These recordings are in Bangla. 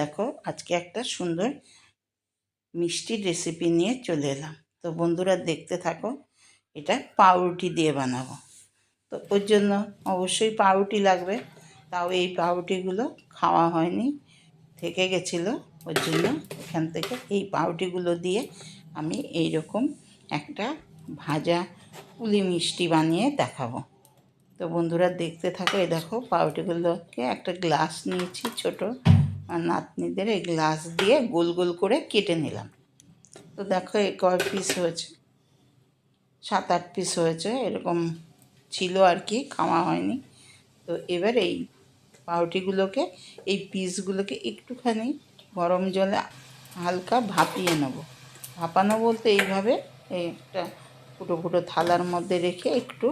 দেখো, আজকে একটা সুন্দর মিষ্টির রেসিপি নিয়ে চলে এলাম। তো বন্ধুরা দেখতে থাকো, এটা পাউরুটি দিয়ে বানাবো। তো ওর জন্য অবশ্যই পাউরুটি লাগবে, তাও এই পাউরুটিগুলো খাওয়া হয়নি, থেকে গেছিল। ওর জন্য এখান থেকে এই পাউরুটিগুলো দিয়ে আমি এই রকম একটা ভাজা পুলি মিষ্টি বানিয়ে দেখাবো। তো বন্ধুরা দেখতে থাকো, এই দেখো পাউরুটিগুলোকে একটা গ্লাস নিয়েছি ছোট। আর নাতনিদের এই গ্লাস দিয়ে গোল গোল করে কেটে নিলাম। তো দেখো এ কয় পিস হয়েছে? সাত আট পিস হয়েছে, এরকম ছিল আর কি, খাওয়া হয়নি। তো এবার এই পাউরুটিগুলোকে এই পিসগুলোকে একটুখানি গরম জলে হালকা ভাপিয়ে নেব। ভাপানো বলতে এইভাবে এই একটা ফুটো ফুটো থালার মধ্যে রেখে একটু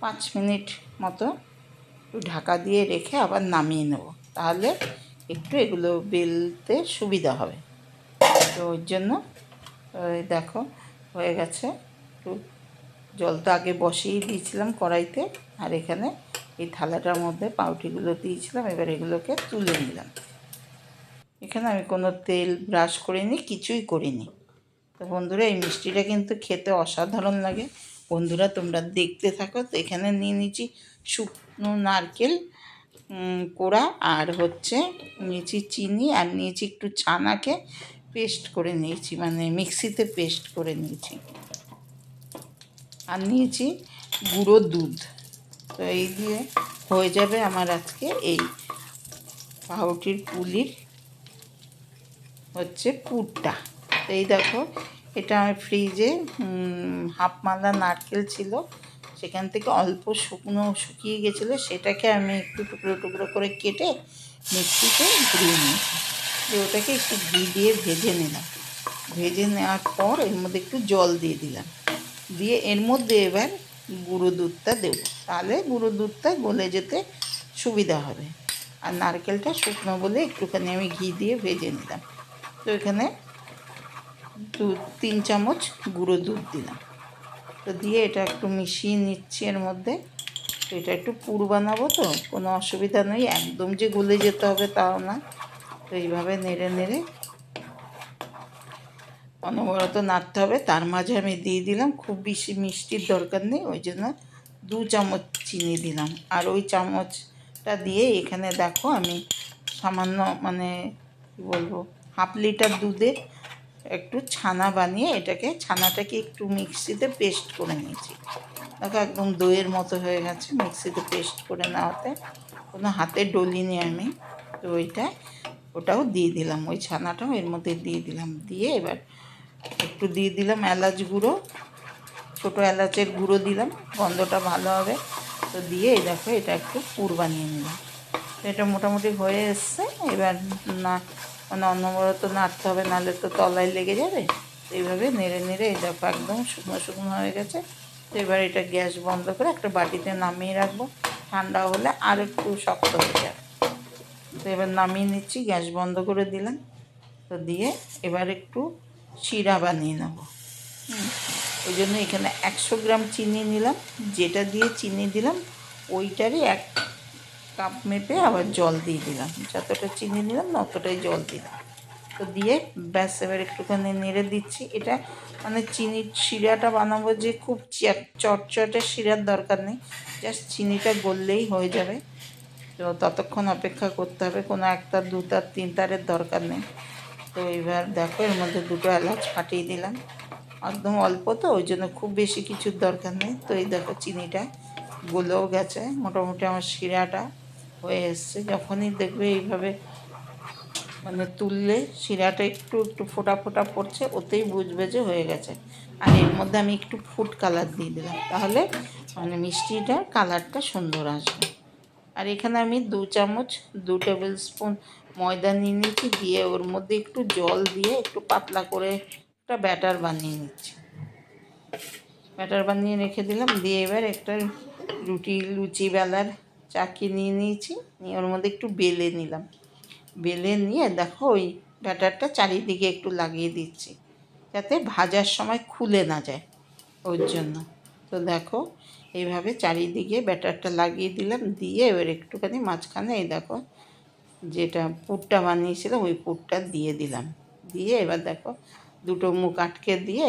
পাঁচ মিনিট মতো একটু ঢাকা দিয়ে রেখে আবার নামিয়ে নেব। তাহলে একটু এগুলো বেলতে সুবিধা হবে। তো ওর জন্য, ওই দেখো, হয়ে গেছে। একটু জল তো আগে বসিয়ে দিয়েছিলাম কড়াইতে, আর এখানে এই থালাটার মধ্যে পাউটিগুলো দিয়েছিলাম, এবার এগুলোকে তুলে নিলাম। এখানে আমি কোনো তেল ব্রাশ করিনি, কিছুই করিনি। তো বন্ধুরা, এই মিষ্টিটা কিন্তু খেতে অসাধারণ লাগে। বন্ধুরা, তোমরা দেখতে থাকো। তো এখানে নিয়ে নিয়েছি শুকনো নারকেল কোড়া আর হচ্ছে নিয়েছি চিনি আর নিয়েছি একটু ছানাকে পেস্ট করে নিয়েছি মানে মিক্সিতে পেস্ট করে নিয়েছি। আর নিয়েছি গুঁড়ো দুধ। তো এই দিয়ে হয়ে যাবে আমার আজকে এই পাউটির পুলির হচ্ছে পুরটা। এই দেখো, এটা আমার ফ্রিজে হাফ মালা নারকেল ছিল। সেখান থেকে অল্প শুকনো শুকিয়ে গেছিল, সেটাকে আমি একটু টুকরো টুকরো করে কেটে মিক্সিতে ঘুরিয়ে নিয়েছি। দিয়ে ওটাকে একটু ঘি দিয়ে ভেজে নিলাম। ভেজে নেওয়ার পর এর মধ্যে একটু জল দিয়ে দিলাম। দিয়ে এর মধ্যে এবার গুঁড়ো দুধটা দেবো। তাহলে গুঁড়ো দুধটা গলে যেতে সুবিধা হবে। আর নারকেলটা শুকনো বলে একটুখানি আমি ঘি দিয়ে ভেজে নিলাম। তো এখানে দু তিন চামচ গুঁড়ো দুধ দিলাম। তো দিয়ে এটা একটু মিশিয়ে নিচ্ছি এর মধ্যে। তো এটা একটু পুর বানাবো তো, কোনো অসুবিধা নেই। একদম যে গলে যেতে হবে তাও না। তো এইভাবে নেড়ে নেড়ে অনবরত নাড়তে হবে। তার মাঝে আমি দিয়ে দিলাম, খুব বেশি মিষ্টির দরকার নেই, ওই জন্য দু চামচ চিনি দিলাম। আর ওই চামচটা দিয়ে এখানে দেখো আমি সামান্য মানে কী বলব, হাফ লিটার দুধে একটু ছানা বানিয়ে এটাকে, ছানাটাকে একটু মিক্সিতে পেস্ট করে নিয়েছি। দেখো একদম দইয়ের মতো হয়ে গেছে মিক্সিতে পেস্ট করে নেওয়াতে। কোনো হাতে ডলিনি আমি, তো ওইটা, ওটাও দিয়ে দিলাম। ওই ছানাটাও এর মধ্যে দিয়ে দিলাম। দিয়ে এবার একটু দিয়ে দিলাম এলাচ গুঁড়ো, ছোটো এলাচের গুঁড়ো দিলাম, গন্ধটা ভালো হবে। তো দিয়ে দেখো এটা একটু পুর বানিয়ে নিলাম। এটা মোটামুটি হয়ে এসছে। এবার না মানে অন্যবরত নাড়তে হবে, নাহলে তো তলায় লেগে যাবে। এইভাবে নেড়ে নেড়ে এই দেখো একদম শুকনো শুকনো হয়ে গেছে। তো এবার এটা গ্যাস বন্ধ করে একটা বাটিতে নামিয়ে রাখব। ঠান্ডা হলে আর একটু শক্ত হয়ে যাবে। তো এবার নামিয়ে নিচ্ছি, গ্যাস বন্ধ করে দিলাম। তো দিয়ে এবার একটু শিরা বানিয়ে নেব। ওই জন্য এখানে একশো গ্রাম চিনি নিলাম। যেটা দিয়ে চিনি দিলাম, ওইটারই এক কাপ মেপে আবার জল দিয়ে দিলাম। যতটা চিনি নিলাম না অতটাই জল দিলাম। তো দিয়ে ব্যাস, এবার একটুখানি নেড়ে দিচ্ছি। এটা মানে চিনির শিরাটা বানাবো যে খুব চটচটে শিরার দরকার নেই। জাস্ট চিনিটা গললেই হয়ে যাবে। তো ততক্ষণ অপেক্ষা করতে হবে। কোনো একটা দু তার তিন তারের দরকার নেই। তো এবার দেখো, এর মধ্যে দুটো এলাচ ফাটিয়ে দিলাম। একদম অল্প তো, ওই জন্য খুব বেশি কিছুর দরকার নেই। তো এই দেখো, চিনিটা গলেও গেছে। মোটামুটি আমার শিরাটা হয়ে এসছে। যখনই দেখবে এইভাবে মানে তুললে শিরাটা একটু একটু ফোটা ফোটা পড়ছে, ওতেই বুঝবে যে হয়ে গেছে। আর এর মধ্যে আমি একটু ফুড কালার দিয়ে দিলাম। তাহলে মানে মিষ্টিটার কালারটা সুন্দর আসবে। আর এখানে আমি দু চামচ, দু টেবিল স্পুন ময়দা নিয়ে নিচ্ছি দিয়ে ওর মধ্যে একটু জল দিয়ে একটু পাতলা করে একটা ব্যাটার বানিয়ে নিচ্ছি। ব্যাটার বানিয়ে রেখে দিলাম। দিয়ে এবার একটা রুটি, লুচি বেলার চাকি নিয়ে নিয়েছি। নিয়ে ওর মধ্যে একটু বেলে নিলাম। বেলে নিয়ে দেখো ওই ব্যাটারটা চারিদিকে একটু লাগিয়ে দিচ্ছি। যাতে ভাজার সময় খুলে না যায় ওর জন্য। তো দেখো এইভাবে চারিদিকে ব্যাটারটা লাগিয়ে দিলাম। দিয়ে এবার একটুখানি মাঝখানে এই দেখো যেটা পুরটা বানিয়েছিলাম, ওই পুরটা দিয়ে দিলাম। দিয়ে এবার দেখো দুটো মুখ আটকে দিয়ে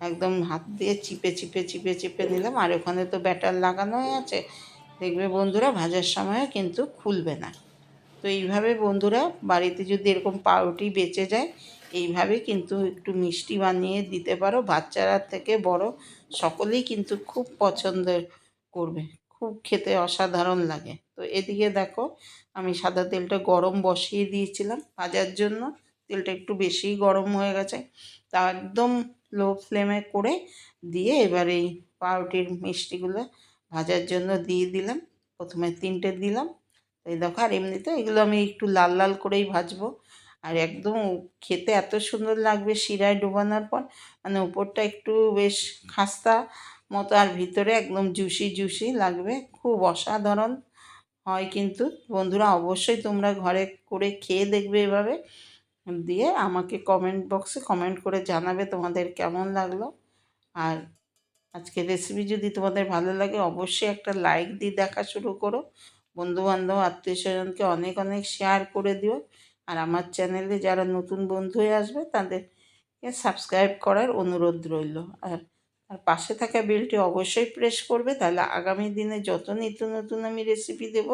একদম হাত দিয়ে চিপে চিপে চিপে চিপে নিলাম। আর ওখানে তো ব্যাটার লাগানোই আছে। দেখবে বন্ধুরা ভাজার সময়ও কিন্তু খুলবে না। তো এইভাবে বন্ধুরা বাড়িতে যদি এরকম পাউরুটি বেঁচে যায়, এইভাবে কিন্তু একটু মিষ্টি বানিয়ে দিতে পারো। বাচ্চারা থেকে বড় সকলেই কিন্তু খুব পছন্দ করবে। খুব খেতে অসাধারণ লাগে। তো এদিকে দেখো, আমি সাদা তেলটা গরম বসিয়ে দিয়েছিলাম। ভাজার জন্য তেলটা একটু বেশিই গরম হয়ে গেছে। তা একদম লো ফ্লেমে করে দিয়ে এবার এই পাউরুটির মিষ্টিগুলো ভাজার জন্য দিয়ে দিলাম। প্রথমে তিনটে দিলাম। এই দেখো, আর এমনিতে এগুলো আমি একটু লাল লাল করেই ভাজবো। আর একদম খেতে এত সুন্দর লাগবে শিরায় ডুবানোর পর। মানে উপরটা একটু বেশ খাস্তা মতো, আর ভিতরে একদম জুসি জুসি লাগবে। খুব অসাধারণ হয় কিন্তু। বন্ধুরা, অবশ্যই তোমরা ঘরে করে খেয়ে দেখবে এভাবে। দিয়ে আমাকে কমেন্ট বক্সে কমেন্ট করে জানাবে তোমাদের কেমন লাগল। আর আজকের রেসিপি যদি তোমাদের ভালো লাগে, অবশ্যই একটা লাইক দিয়ে দেখা শুরু করো। বন্ধুবান্ধব, আত্মীয় স্বজনকে অনেক অনেক শেয়ার করে দিও। আর আমার চ্যানেলে যারা নতুন বন্ধু হয়ে আসবে, তাদেরকে সাবস্ক্রাইব করার অনুরোধ রইল। আর আর পাশে থাকা বেলটি অবশ্যই প্রেস করবে, তাহলে আগামী দিনে যত নিত্য নতুন আমি রেসিপি দেব,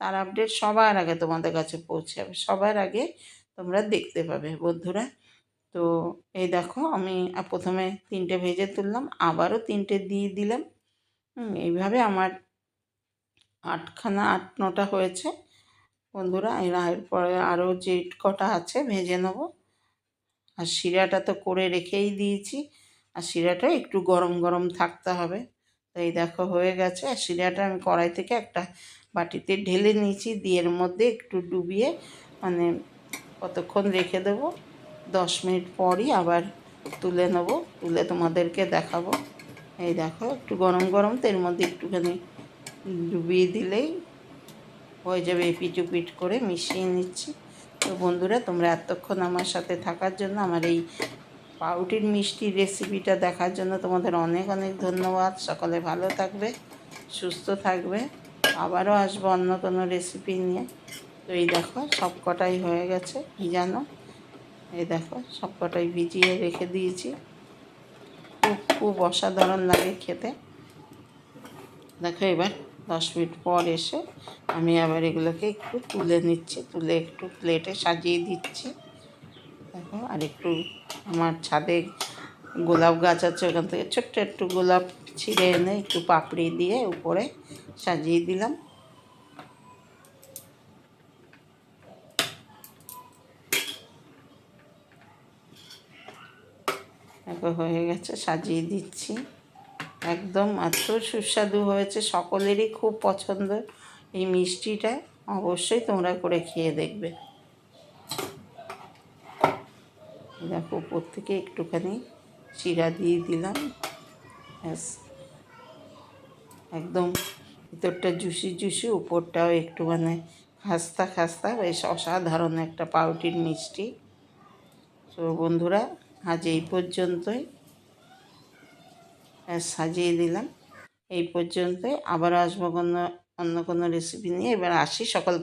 তার আপডেট সবার আগে তোমাদের কাছে পৌঁছে যাবে। সবার আগে তোমরা দেখতে পাবে। বন্ধুরা তো এই দেখো আমি প্রথমে তিনটে ভেজে তুললাম, আবারও তিনটে দিয়ে দিলাম। এইভাবে আমার আটখানা, আট নটা হয়েছে। বন্ধুরা এরপরে আরও যে কটা আছে ভেজে নেব। আর শিরাটা তো করে রেখেই দিয়েছি। আর শিরাটা একটু গরম গরম থাকতে হবে। তো এই দেখো, হয়ে গেছে। আর শিরাটা আমি কড়াই থেকে একটা বাটিতে ঢেলে নিয়েছি। দিয়ে এর মধ্যে একটু ডুবিয়ে মানে কতক্ষণ রেখে দেবো? দশ মিনিট পরই আবার তুলে নেব, তুলে তোমাদেরকে দেখাবো। এই দেখো, একটু গরম গরম, তো এর মধ্যে একটুখানি ডুবিয়ে দিলেই হয়ে যাবে এপিট উপিট করে মিশিয়ে নিচ্ছি। তো বন্ধুরা, তোমরা এতক্ষণ আমার সাথে থাকার জন্য, আমার এই পাউটির মিষ্টি রেসিপিটা দেখার জন্য তোমাদের অনেক অনেক ধন্যবাদ। সকলে ভালো থাকবে, সুস্থ থাকবে। আবারও আসব অন্য কোনো রেসিপি নিয়ে। তো এই দেখো সব কটাই হয়ে গেছে ভিজানো এই দেখো, সবকটাই ভিজিয়ে রেখে দিয়েছি। খুব খুব অসাধারণ লাগে খেতে। দেখো এবার দশ মিনিট পর এসে আমি আবার এগুলোকে একটু তুলে নিচ্ছি, তুলে একটু প্লেটে সাজিয়ে দিচ্ছি। দেখো, আর একটু আমার ছাদে গোলাপ গাছ আছে, ওখান থেকে ছোট্ট একটু গোলাপ ছিঁড়ে এনে একটু পাপড়ি দিয়ে উপরে সাজিয়ে দিলাম। দেখো হয়ে গেছে, সাজিয়ে দিচ্ছি। একদম এত সুস্বাদু হয়েছে, সকলেরই খুব পছন্দ এই মিষ্টিটা। অবশ্যই তোমরা করে খেয়ে দেখবে। দেখো, উপর থেকে একটুখানি চিরা দিয়ে দিলাম। ব্যাস। একদম ভিতরটা জুসি জুসি, উপরটাও একটু মানে খাস্তা খাস্তা, বেশ অসাধারণ একটা পাউটির মিষ্টি। তো বন্ধুরা আজ এই পর্যন্তই। সাজিয়ে দিলাম। এই পর্যন্তই। আবার আসব কোনো, অন্য কোনো রেসিপি নিয়ে। এবার আসি সকলকে।